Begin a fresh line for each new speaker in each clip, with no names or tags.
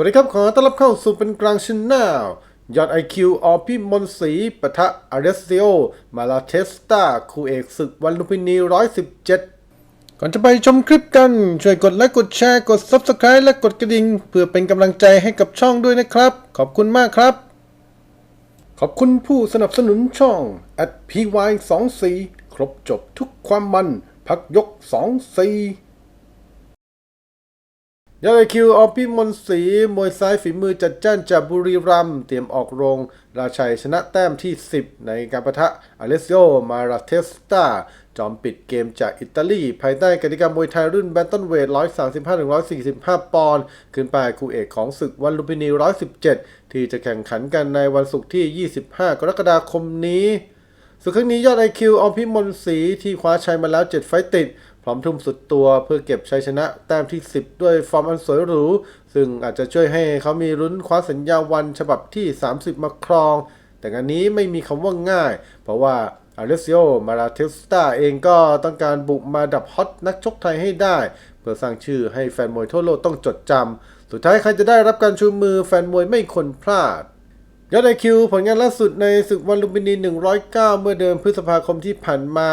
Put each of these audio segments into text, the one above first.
สวัสดีครับ ขอต้อนรับเข้าสู่เป็นกลางชินแนลยอด IQ ออพี่มนศรีปะทะอาร์เรสเซโอ มาลาเทสตาคู่เอกศึกวันลุมพินี 117 ก่อนจะไปชมคลิปกัน ช่วยกดไลค์กดแชร์กด Subscribe และกดกระดิ่ง เพื่อเป็นกำลังใจให้กับช่องด้วยนะครับ ขอบคุณมากครับ ขอบคุณผู้สนับสนุนช่อง at py24 ครบจบทุกความมัน พักยก 24 ยอดไอคิวออพี่มนศรีมวยซ้ายฝีมือจัดจ้านจากบุรีรัมย์เตรียมออกโรง ราชัยชนะแต้มที่ 10 ในการประทะอเลสโยมาราเทสตาจอมปิดเกมจากอิตาลี ภายใต้กติกามวยไทยรุ่นแบนตันเวท 135-145 ปอนด์ขึ้นไปคู่เอกของศึกวันลุมพินี 117 ที่จะแข่งขันกันในวันศุกร์ที่ 25 กรกฎาคมนี้ส่วนครั้งนี้ยอด IQ ออมพิมลศรีที่คว้าชัยมาแล้ว 7 ไฟต์ติด พร้อมทุ่มสุดตัวเพื่อเก็บชัยชนะแต้มที่ 10 ด้วยฟอร์มอันสวยหรู ซึ่งอาจจะช่วยให้เขามีลุ้นคว้าสัญญาวันฉบับที่ 30 มาครอง แต่งานนี้ไม่มีคำว่าง่าย เพราะว่าอาเลซิโอ มาราเทสตาเองก็ต้องการบุกมาดับฮอตนักชกไทยให้ได้ เพื่อสร้างชื่อให้แฟนมวยทั่วโลกต้องจดจำ สุดท้ายใครจะได้รับการชูมือแฟนมวยไม่ควรพลาดยอดไอคิวผลงานล่าสุดในศึกวันลุมพินี 109 เมื่อเดือนพฤษภาคมที่ผ่านมา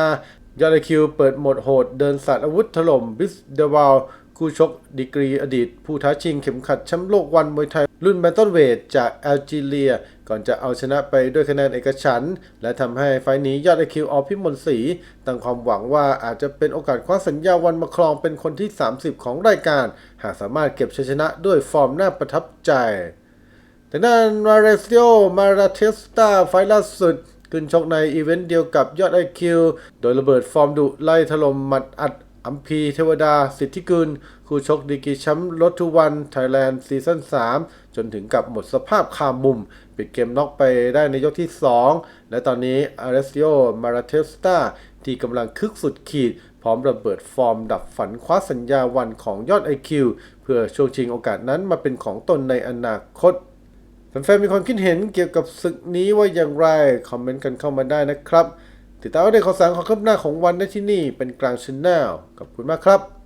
ยอดไอคิวเปิดโหมดโหด เดินสาดอาวุธถล่ม บิสเดวาลคู่ชกดีกรีอดีต ผู้ท้าชิงเข็มขัดแชมป์โลกวันมวยไทย รุ่นแบนตันเวทจากแอลจีเรีย ก่อนจะเอาชนะไปด้วยคะแนนเอกฉันท์และทำให้ไฟล์นี้ยอดไอคิวออพิมลศรีตั้งความหวังว่าอาจจะเป็นโอกาสคว้าสัญญาวันมาครองเป็นคนที่ 30 ของรายการ หากสามารถเก็บชัยชนะด้วยฟอร์มน่าประทับใจแต่ด้านมาเรซิโอมาราเทสตาไฟล์ล่าสุด ขึ้นชกในอีเวนต์เดียวกับยอดไอคิวโดยระเบิดฟอร์มดุไล่ถล่มหมัดอัดอัมพีเทวดา สิทธิกุลคู่ชกดีกีแชมป์รถทุวันไทยแลนด์ซีซั่น3 จนถึงกับหมดสภาพคามุม ปิดเกมน็อกไปได้ในยกที่ 2 และตอนนี้อาร์เรซิโอมาราเทสตาที่กำลังคึกสุดขีด พร้อมระเบิดฟอร์มดับฝันคว้าสัญญาวันของยอด IQ เพื่อช่วงชิงโอกาสนั้นมาเป็นของตนในอนาคต แฟนๆมีความคิดเห็นเกี่ยวกับศึกนี้ว่าอย่างไร คอมเมนต์กันเข้ามาได้นะครับ ติดตามอัปเดตข่าวสารของคืบหน้าของวันได้ที่นี่เป็นกลางช n แนลขอบคุณมากครับ